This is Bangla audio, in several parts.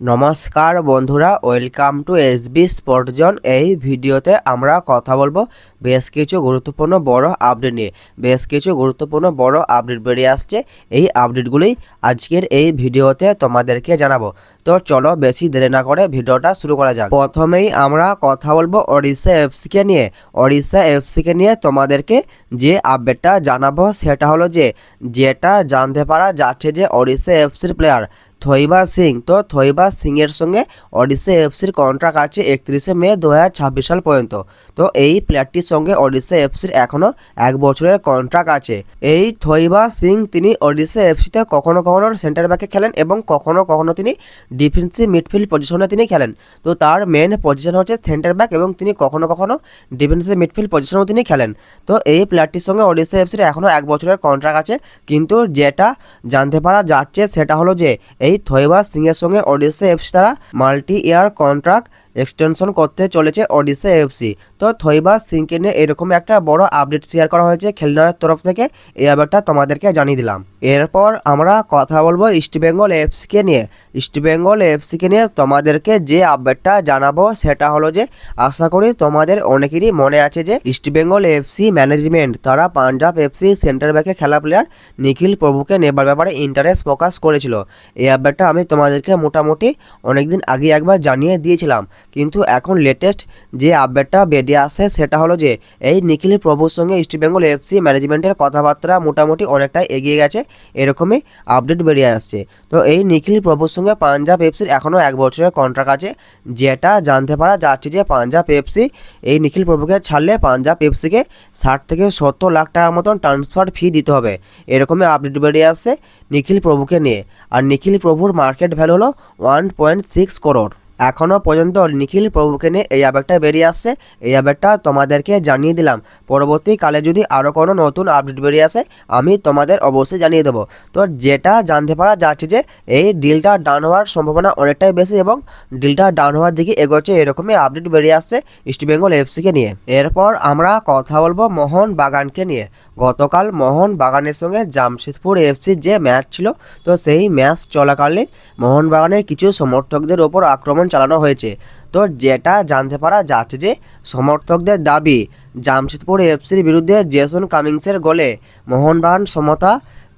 নমস্কার বন্ধুরা welcome to S B sportzone এই ভিডিওতে আমরা কথা বলব বেশ কিছু গুরুত্বপূর্ণ বড় আপডেট নিয়ে। বেশ কিছু গুরুত্বপূর্ণ বড় আপডেট বেরিয়ে আসছে। এই আপডেটগুলোই আজকের এই ভিডিওতে তোমাদেরকে জানাব। তো চলো বেশি দেরি না করে ভিডিওটা শুরু করা যাক। প্রথমেই আমরা কথা বলব ওড়িশা এফসিকে নিয়ে। ওড়িশা এফসিকে নিয়ে তোমাদেরকে যে আপডেটটা জানাব সেটা হলো যে, যেটা জানতে পারা যাচ্ছে যে ওড়িশা এফসির প্লেয়ার থইবা সিং। তো থইবা সিংয়ের সঙ্গে ওড়িশা এফসির কন্ট্রাক্ট আছে একত্রিশে মে দু হাজার ছাব্বিশ সাল পর্যন্ত। তো এই প্লেয়ারটির সঙ্গে ওড়িশা এফসির এখনও এক বছরের কন্ট্রাক্ট আছে। এই থইবা সিং তিনি ওড়িশা এফসিতে কখনো কখনো সেন্টার ব্যাকে খেলেন এবং কখনো কখনো তিনি ডিফেন্সিভ মিডফিল্ড পজিশনে তিনি খেলেন। তো তার মেন পজিশন হচ্ছে সেন্টার ব্যাক এবং তিনি কখনো কখনো ডিফেন্সিভ মিডফিল্ড পজিশনেও তিনি খেলেন। তো এই প্লেয়ারটির সঙ্গে ওড়িশা এফসির এখনও এক বছরের কন্ট্রাক্ট আছে। কিন্তু যেটা জানতে পারা যাচ্ছে সেটা হলো যে এই থৈবা সিংয়ের সঙ্গে ওড়িশা এফস তারা মাল্টি ইয়ার কন্ট্রাক্ট এক্সটেনশন করতে চলেছে ওড়িশা এফসি তো থৈবা সিংকে নিয়ে এরকম একটা বড় আপডেট শেয়ার করা হয়েছে খেলনার তরফ থেকে, এই আপডেটটা তোমাদেরকে জানিয়ে দিলাম। এরপর আমরা কথা বলব ইস্টবেঙ্গল এফসিকে নিয়ে। ইস্টবেঙ্গল এফসিকে নিয়ে তোমাদেরকে যে আপডেটটা জানাব সেটা হলো যে, আশা করি তোমাদের অনেকেরই মনে আছে যে ইস্টবেঙ্গল এফসি ম্যানেজমেন্ট তারা পাঞ্জাব এফসি সেন্টার ব্যাকে খেলা প্লেয়ার নিখিল প্রভুকে নেবার ব্যাপারে ইন্টারেস্ট প্রকাশ করেছিল। এই আপডেটটা আমি তোমাদেরকে মোটামুটি অনেকদিন আগে একবার জানিয়ে দিয়েছিলাম। কিন্তু এখন লেটেস্ট যে আপডেটটা বেরিয়ে আসে সেটা হলো যে, এই নিখিল প্রভুর সঙ্গে ইস্টবেঙ্গল এফসি ম্যানেজমেন্টের কথাবার্তা মোটামুটি অনেকটাই এগিয়ে গেছে, এরকমই আপডেট বেরিয়ে আসছে। তো এই নিখিল প্রভুর সঙ্গে পাঞ্জাব এফসির এখনও এক বছরের কন্ট্রাক্ট আছে, যেটা জানতে পারা যাচ্ছে যে পাঞ্জাব এফসি এই নিখিল প্রভুকে ছাড়লে পাঞ্জাব এফসিকে ষাট থেকে সত্তর লাখ টাকার মতন ট্রান্সফার ফি দিতে হবে, এরকমই আপডেট বেরিয়ে আসছে নিখিল প্রভুকে নিয়ে। আর নিখিল প্রভুর মার্কেট ভ্যালু হলো ওয়ান পয়েন্ট সিক্স করোড় এখনও পর্যন্ত নিখিল প্রভুকে নিয়ে এই আপডেটটা বেরিয়ে আসছে। এই আপডেটটা তোমাদেরকে জানিয়ে দিলাম। পরবর্তীকালে যদি আরও কোনো নতুন আপডেট বেরিয়ে আসে, আমি তোমাদের অবশ্যই জানিয়ে দেবো। তো যেটা জানতে পারা যাচ্ছে যে, এই ডিলটা ডাউন হওয়ার সম্ভাবনা অনেকটাই বেশি এবং ডিলটা ডাউন হওয়ার দিকে এগোচ্ছে এরকমই আপডেট বেরিয়ে আসছে ইস্টবেঙ্গল এফসিকে নিয়ে। এরপর আমরা কথা বলব মোহন বাগানকে নিয়ে। গতকাল মোহন বাগানের সঙ্গে জামশেদপুর এফসির যে ম্যাচ ছিল, তো সেই ম্যাচ চলাকালীন মোহনবাগানের কিছু সমর্থকদের ওপর আক্রমণ চালানো হয়েছে। তো যেটা জানতে পারা যাচ্ছে যে সমর্থকদের দাবি, জামশেদপুর এফসির বিরুদ্ধে জেসন কামিংসের গোলে মোহনবাগান সমতা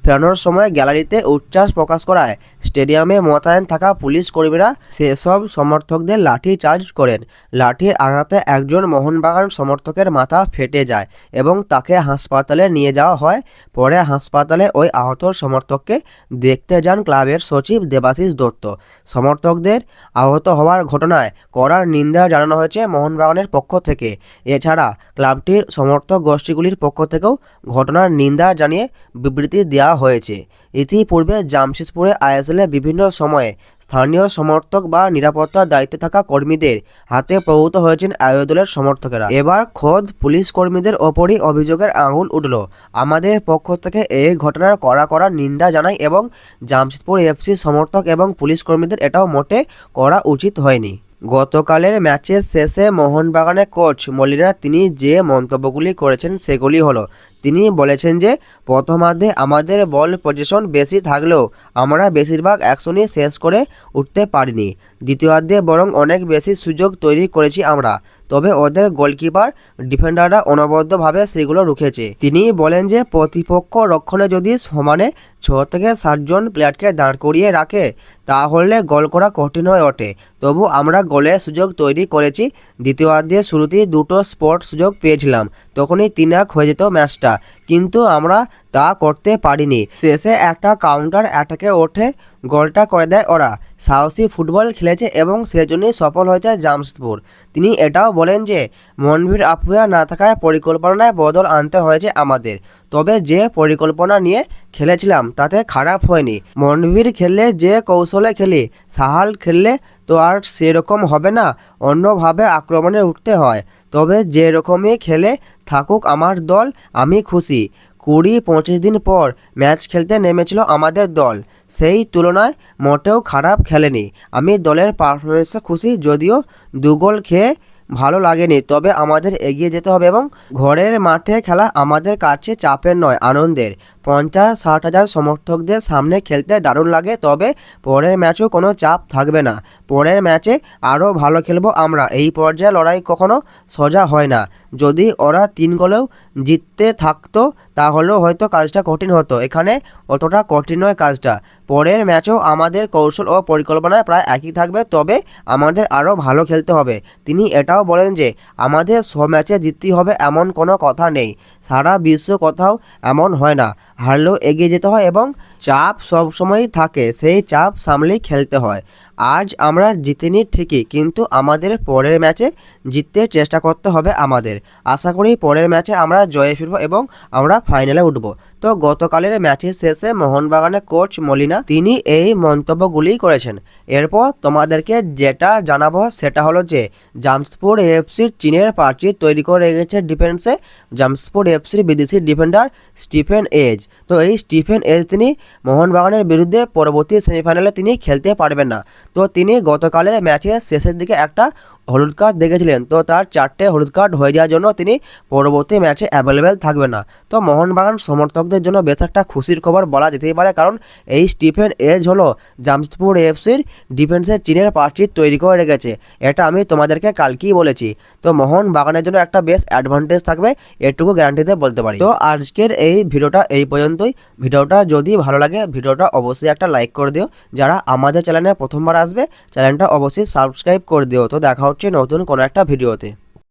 ফেরানোর সময় গ্যালারিতে উচ্ছ্বাস প্রকাশ করায়। স্টেডিয়ামে মোতায়েন থাকা পুলিশ কর্মীরা সেসব সমর্থকদের লাঠি চার্জ করেন। লাঠির আঘাতে একজন মোহনবাগান সমর্থকের মাথা ফেটে যায় এবং তাকে হাসপাতালে নিয়ে যাওয়া হয়। পরে হাসপাতালে ওই আহত সমর্থককে দেখতে যান ক্লাবের সচিব দেবাশিস দত্ত। সমর্থকদের আহত হওয়ার ঘটনায় কড়া নিন্দা জানানো হয়েছে মোহনবাগানের পক্ষ থেকে। এছাড়া ক্লাবটির সমর্থক গোষ্ঠীগুলির পক্ষ থেকেও ঘটনার নিন্দা জানিয়ে বিবৃতি দেওয়া হয়েছে। ইতিপূর্বে জামশেদপুরে আইএসএলে বিভিন্ন সময়ে স্থানীয় সমর্থক বা নিরাপত্তার দায়িত্বে থাকা কর্মীদের হাতে প্রভূত হয়েছেন আয়োদলের সমর্থকেরা। এবার খোদ পুলিশ কর্মীদের ওপরই অভিযোগের আঙুল উঠল। আমাদের পক্ষ থেকে এই ঘটনার কড়া কড়া নিন্দা জানাই এবং জামশেদপুর এফসি সমর্থক এবং পুলিশ কর্মীদের এটাও মোটে করা উচিত হয়নি। গতকালের ম্যাচের শেষে মোহনবাগানের কোচ মলিনা, তিনি যে মন্তব্যগুলি করেছেন সেগুলি হলো তিনি বলেছেন যে, প্রথমার্ধে আমাদের বল পজিশন বেশি থাকলেও আমরা বেশিরভাগ অ্যাকশনই শেষ করে উঠতে পারিনি। দ্বিতীয়ার্ধে বরং অনেক বেশি সুযোগ তৈরি করেছি আমরা। তবে ওদের গোলকিপার ডিফেন্ডাররা অনবদ্যভাবে সেগুলো রুখেছে। তিনি বলেন যে, প্রতিপক্ষ রক্ষণে যদি সমানে ছ থেকে সাতজন প্লেয়ারকে দাঁড় করিয়ে রাখে, তাহলে গোল করা কঠিন হয়ে ওঠে। তবু আমরা গোলের সুযোগ তৈরি করেছি। দ্বিতীয়ার্ধে শুরুতেই দুটো স্পট সুযোগ পেয়েছিলাম। তখনই তিন এক হয়ে যেত ম্যাচটা কিন্তু আমরা তা করতে পারিনি। শেষে একটা কাউন্টার অ্যাটাকে ওঠে, গোলটা করে দেয় ওরা। সাহসী ফুটবল খেলেছে এবং সেজন্যই সফল হয়েছে জামশেদপুর। তিনি এটাও বলেন যে, মনভীর আফুয়া না থাকায় পরিকল্পনায় বদল আনতে হয়েছে আমাদের। তবে যে পরিকল্পনা নিয়ে খেলেছিলাম, তাতে খারাপ হয়নি। মনভীর খেললে যে কৌশলে খেলি, সাহাল খেললে তো আর সেরকম হবে না, অন্যভাবে আক্রমণে উঠতে হয়। তবে যে রকমই খেলে থাকুক আমার দল, আমি খুশি। কুড়ি, পঁচিশ দিন পর ম্যাচ খেলতে নেমেছিল আমাদের দল। সেই তুলনায় মোটেও খারাপ খেলেনি। আমি দলের পারফরমেন্সে খুশি যদিও দু গোল খেয়ে ভালো লাগেনি, তবে আমাদের এগিয়ে যেতে হবে এবং ঘরের মাঠে খেলা আমাদের কাছে চাপের নয়, আনন্দের। পঞ্চাশ, ষাট হাজার সমর্থকদের সামনে খেলতে দারুণ লাগে, তবে পরের ম্যাচেও কোনো চাপ থাকবে না। পরের ম্যাচে আরও ভালো খেলব আমরা। এই পর্যায়ে লড়াই কখনো সোজা হয় না। যদি ওরা তিন গোলেও জিততে থাকতো, তাহলেও হয়তো কাজটা কঠিন হতো। এখানে অতটা কঠিন নয় কাজটা। পরের ম্যাচেও আমাদের কৌশল ও পরিকল্পনা প্রায় একই থাকবে, তবে আমাদের আরও ভালো খেলতে হবে। তিনি এটাও বলেন যে, আমাদের সব ম্যাচে জিততেই হবে এমন কোনো কথা নেই। সারা বিশ্ব কোথাও এমন হয় না। হারলেও এগিয়ে যেতে হয় এবং চাপ সবসময়ই থাকে। সেই চাপ সামলেই খেলতে হয়। আজ আমরা জিতিনি ঠিকই, কিন্তু আমাদের পরের ম্যাচে জিততে চেষ্টা করতে হবে আমাদের। আশা করি পরের ম্যাচে আমরা জয়ে ফিরব এবং আমরা ফাইনালে উঠব। তো গতকালের ম্যাচের শেষে মোহনবাগানের কোচ মলিনা, তিনি এই মন্তব্যগুলি করেছেন। এরপর তোমাদেরকে যেটা জানাব সেটা হলো যে জামসপুর এফসির চীনের প্রাচীর তৈরি করে রেখেছে ডিফেন্সে জামসপুর এফসির বিদেশি ডিফেন্ডার স্টিফেন এজ। তো এই স্টিফেন এজ তিনি মোহনবাগানের বিরুদ্ধে পরবর্তী সেমিফাইনালে তিনি খেলতে পারবেন না। তো তিনি গতকালের ম্যাচের শেষের দিকে একটা হলুদ কার্ড দেখেছিলেন। তো তার চারটে হলুদ কার্ড হয়ে যাওয়ার জন্য তিনি পরবর্তী ম্যাচে অ্যাভেলেবেল থাকবে না। তো মোহনবাগান সমর্থকদের জন্য বেশ একটা খুশির খবর বলা যেতেই পারে, কারণ এই স্টিফেন এজ হলো জামশেদপুর এফসির ডিফেন্সের চীনের প্রাচীর তৈরি করে রেখেছে। এটা আমি তোমাদেরকে কালকেই বলেছি। তো মোহনবাগানের জন্য একটা বেশ অ্যাডভান্টেজ থাকবে, এটুকু গ্যারান্টিতে বলতে পারি। তো আজকের এই ভিডিওটা এই পর্যন্তই। ভিডিওটা যদি ভালো লাগে, ভিডিওটা অবশ্যই একটা লাইক করে দিও। যারা আমাদের চ্যানেলে প্রথমবার আসবে চ্যানেলটা অবশ্যই সাবস্ক্রাইব করে দিও। তো দেখা হচ্ছে নতুন কোনো একটা ভিডিওতে।